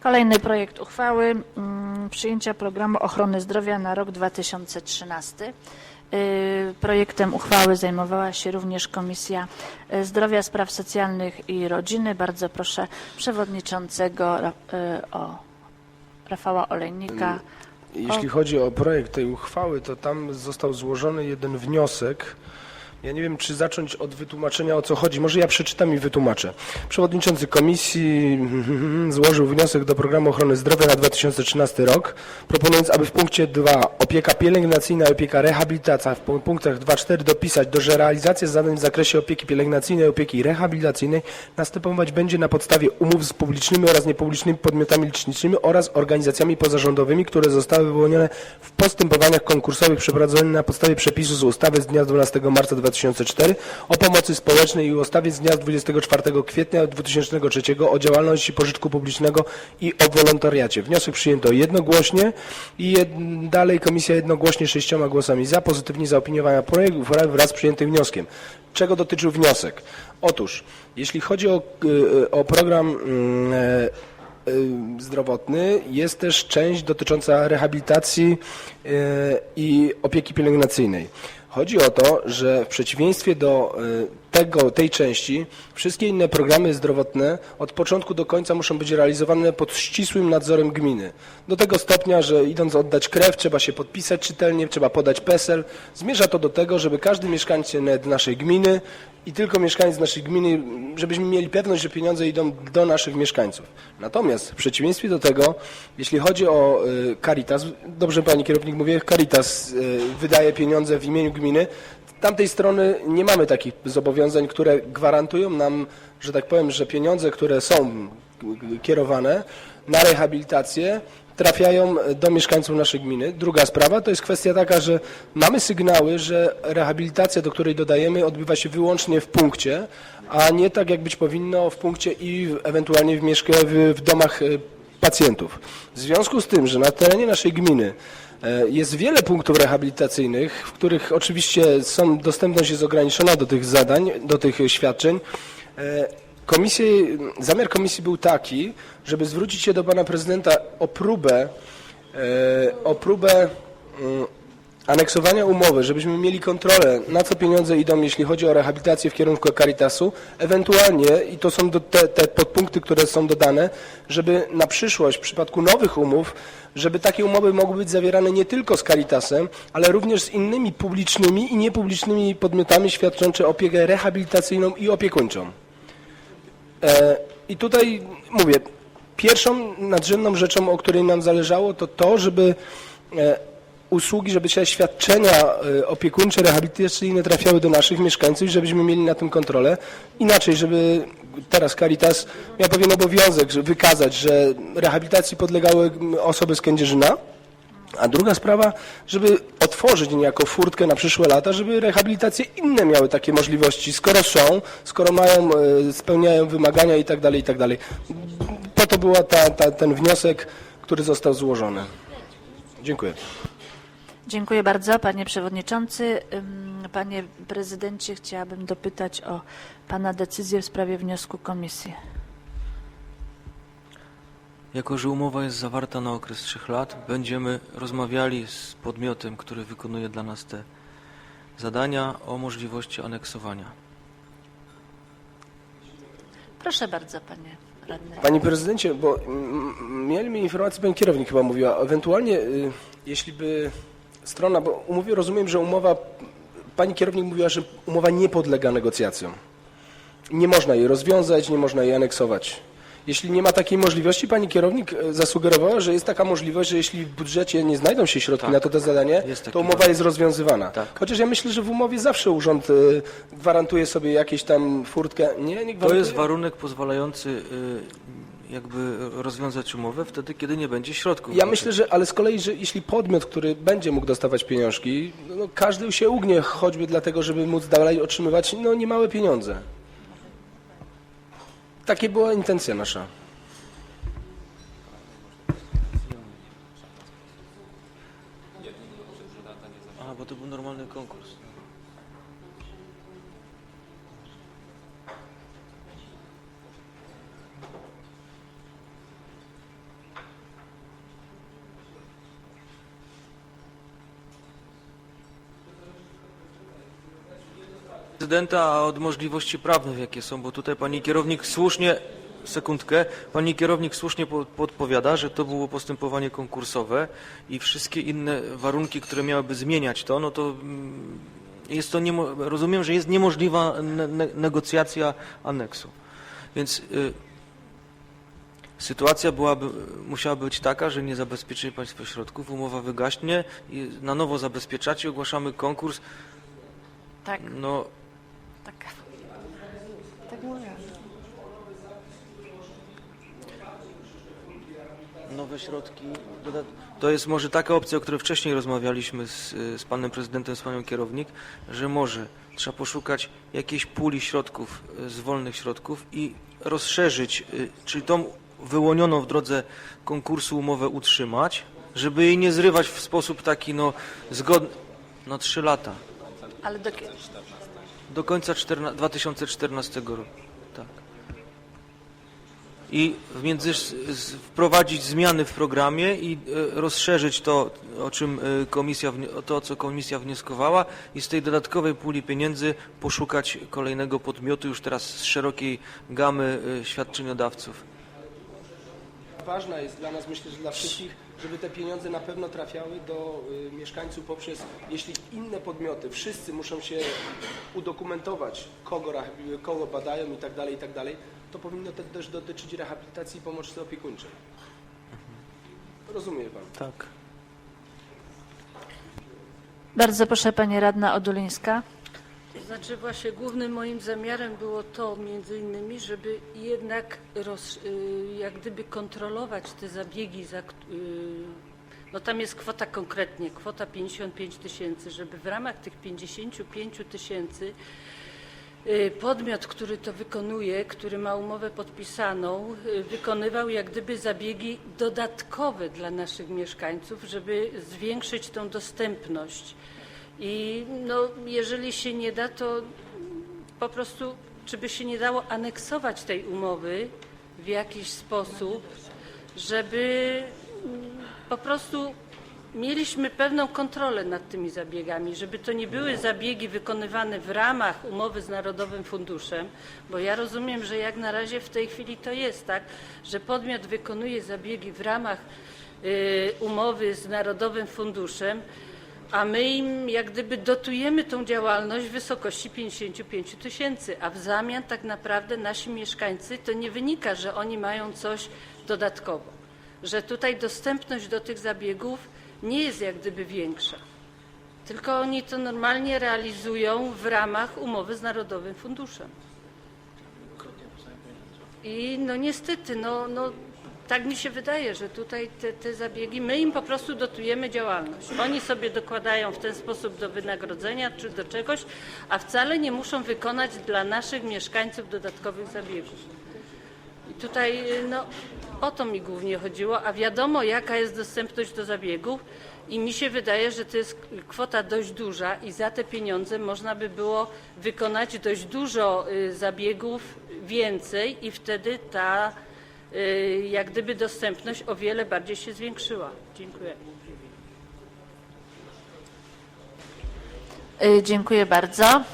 Kolejny projekt uchwały mm, przyjęcia programu ochrony zdrowia na rok 2013. Y, Projektem uchwały zajmowała się również Komisja y, Zdrowia, Spraw Socjalnych i Rodziny. Bardzo proszę przewodniczącego Ra- y, o Rafała Olejnika. Jeśli chodzi o projekt tej uchwały, to tam został złożony jeden wniosek. Ja nie wiem, czy zacząć od wytłumaczenia o co chodzi. Może ja przeczytam i wytłumaczę. Przewodniczący komisji złożył wniosek do programu ochrony zdrowia na 2013 rok, proponując, aby w punkcie 2 opieka pielęgnacyjna i opieka rehabilitacyjna w pu- punktach 2-4 dopisać, do, że realizacja zadań w zakresie opieki pielęgnacyjnej i opieki rehabilitacyjnej następować będzie na podstawie umów z publicznymi oraz niepublicznymi podmiotami leczniczymi oraz organizacjami pozarządowymi, które zostały wyłonione w postępowaniach konkursowych przeprowadzonych na podstawie przepisu z ustawy z dnia 12 marca 2004 o pomocy społecznej i ustawy z dnia 24 kwietnia 2003 o działalności pożytku publicznego i o wolontariacie. Wniosek przyjęto jednogłośnie i jed... dalej komisja jednogłośnie sześcioma głosami za pozytywnie zaopiniowała projekt wraz z przyjętym wnioskiem. Czego dotyczył wniosek? Otóż, jeśli chodzi o, y, o program mm, e, y, zdrowotny, jest też część dotycząca rehabilitacji y, i opieki pielęgnacyjnej. Chodzi o to, że w przeciwieństwie do y, tego, tej części, wszystkie inne programy zdrowotne od początku do końca muszą być realizowane pod ścisłym nadzorem gminy. Do tego stopnia, że idąc oddać krew, trzeba się podpisać czytelnie, trzeba podać PESEL. Zmierza to do tego, żeby każdy mieszkańc naszej gminy i tylko mieszkańcy naszej gminy, żebyśmy mieli pewność, że pieniądze idą do naszych mieszkańców. Natomiast w przeciwieństwie do tego, jeśli chodzi o y, Caritas, dobrze pani kierownik mówi, Caritas y, wydaje pieniądze w imieniu gminy, tamtej strony nie mamy takich zobowiązań, które gwarantują nam, że tak powiem, że pieniądze, które są kierowane na rehabilitację, trafiają do mieszkańców naszej gminy. Druga sprawa to jest kwestia taka, że mamy sygnały, że rehabilitacja, do której dodajemy, odbywa się wyłącznie w punkcie, a nie tak jak być powinno w punkcie i ewentualnie w, mieszka- w, domach e, pacjentów. W związku z tym, że na terenie naszej gminy jest wiele punktów rehabilitacyjnych, w których oczywiście są, dostępność jest ograniczona do tych zadań, do tych świadczeń, e, Komisję, zamiar komisji był taki, żeby zwrócić się do pana prezydenta o próbę, e, o próbę mm, aneksowania umowy, żebyśmy mieli kontrolę, na co pieniądze idą, jeśli chodzi o rehabilitację w kierunku Caritasu, ewentualnie, i to są te, te podpunkty, które są dodane, żeby na przyszłość, w przypadku nowych umów, żeby takie umowy mogły być zawierane nie tylko z Caritasem, ale również z innymi publicznymi i niepublicznymi podmiotami świadczącymi opiekę rehabilitacyjną i opiekuńczą. E, I tutaj mówię, pierwszą nadrzędną rzeczą, o której nam zależało, to to, żeby e, usługi, żeby te świadczenia e, opiekuńcze, rehabilitacyjne trafiały do naszych mieszkańców i żebyśmy mieli na tym kontrolę. Inaczej, żeby teraz Caritas miał pewien obowiązek, żeby wykazać, że rehabilitacji podlegały osoby z Kędzierzyna, a druga sprawa, żeby otworzyć niejako furtkę na przyszłe lata, żeby rehabilitacje inne miały takie możliwości, skoro są, skoro mają, e, spełniają wymagania i tak dalej, i tak. Po to był ten wniosek, który został złożony. Dziękuję. Dziękuję bardzo, panie przewodniczący. Panie prezydencie, chciałabym dopytać o pana decyzję w sprawie wniosku komisji. Jako, że umowa jest zawarta na okres trzech lat, będziemy rozmawiali z podmiotem, który wykonuje dla nas te zadania o możliwości aneksowania. Proszę bardzo, panie radny. Panie prezydencie, bo mm, mieli informację, pani kierownik chyba mówiła, ewentualnie y, jeśli by strona, bo umówię, rozumiem, że umowa, pani kierownik mówiła, że umowa nie podlega negocjacjom. Nie można jej rozwiązać, nie można jej aneksować. Jeśli nie ma takiej możliwości, pani kierownik e, zasugerowała, że jest taka możliwość, że jeśli w budżecie nie znajdą się środki Tak. na to, to zadanie, to umowa jest rozwiązywana. Tak. Chociaż ja myślę, że w umowie zawsze urząd e, gwarantuje sobie jakieś tam furtkę. Nie, nie To gwarantuje. jest warunek pozwalający y, jakby rozwiązać umowę wtedy, kiedy nie będzie środków. Ja myślę, że, ale z kolei, że jeśli podmiot, który będzie mógł dostawać pieniążki, no, każdy się ugnie choćby dlatego, żeby móc dalej otrzymywać no, niemałe pieniądze. Takie była intencja nasza. A, bo to był normalny konkurs. Prezydenta, a od możliwości prawnych, jakie są, bo tutaj pani kierownik słusznie, sekundkę, pani kierownik słusznie po- podpowiada, że to było postępowanie konkursowe i wszystkie inne warunki, które miałyby zmieniać to, no to mm, jest to, niemo, rozumiem, że jest niemożliwa ne, ne, negocjacja aneksu. Więc y, sytuacja byłaby, musiała być taka, że nie zabezpieczyli Państwo środków, umowa wygaśnie i na nowo zabezpieczacie, ogłaszamy konkurs, Tak, no tak. Tak mówię. nowe środki. To jest może taka opcja, o której wcześniej rozmawialiśmy z, z panem prezydentem, z panią kierownik, że może trzeba poszukać jakiejś puli środków y, z wolnych środków i rozszerzyć, y, czyli tą wyłonioną w drodze konkursu umowę utrzymać, żeby jej nie zrywać w sposób taki no zgodny na trzy lata. Ale do, kie- Do końca 14, 2014 roku. Tak. I w między, wprowadzić zmiany w programie i e, rozszerzyć to, o czym e, komisja, to, co komisja wnioskowała i z tej dodatkowej puli pieniędzy poszukać kolejnego podmiotu już teraz z szerokiej gamy e, świadczeniodawców. Ważna jest dla nas, myślę, że dla wszystkich, żeby te pieniądze na pewno trafiały do y, mieszkańców poprzez, jeśli inne podmioty, wszyscy muszą się udokumentować, kogo, kogo badają i tak dalej, i tak dalej, to powinno to też dotyczyć rehabilitacji i pomocy opiekuńczej. Rozumie Pan. Tak. bardzo proszę Pani Radna Odulińska. Znaczy właśnie głównym moim zamiarem było to między innymi, żeby jednak roz, y, jak gdyby kontrolować te zabiegi, za, y, no tam jest kwota konkretnie, kwota 55 tysięcy, żeby w ramach tych 55 tysięcy y, podmiot, który to wykonuje, który ma umowę podpisaną, wykonywał jak gdyby zabiegi dodatkowe dla naszych mieszkańców, żeby zwiększyć tą dostępność. I no, jeżeli się nie da, to po prostu, czy by się nie dało aneksować tej umowy w jakiś sposób, żeby mm, po prostu mieliśmy pewną kontrolę nad tymi zabiegami, żeby to nie były zabiegi wykonywane w ramach umowy z Narodowym Funduszem, bo ja rozumiem, że jak na razie w tej chwili to jest tak, że podmiot wykonuje zabiegi w ramach y, umowy z Narodowym Funduszem, a my im jak gdyby dotujemy tą działalność w wysokości 55 tysięcy, a w zamian tak naprawdę nasi mieszkańcy to nie wynika, że oni mają coś dodatkowo, że tutaj dostępność do tych zabiegów nie jest jak gdyby większa, tylko oni to normalnie realizują w ramach umowy z Narodowym Funduszem. I no niestety, no, no tak mi się wydaje, że tutaj te, te zabiegi, my im po prostu dotujemy działalność. Oni sobie dokładają w ten sposób do wynagrodzenia czy do czegoś, a wcale nie muszą wykonać dla naszych mieszkańców dodatkowych zabiegów. I tutaj no, o to mi głównie chodziło, a wiadomo jaka jest dostępność do zabiegów i mi się wydaje, że to jest kwota dość duża i za te pieniądze można by było wykonać dość dużo y, zabiegów więcej i wtedy ta jak gdyby dostępność o wiele bardziej się zwiększyła. Dziękuję. Y, Dziękuję bardzo.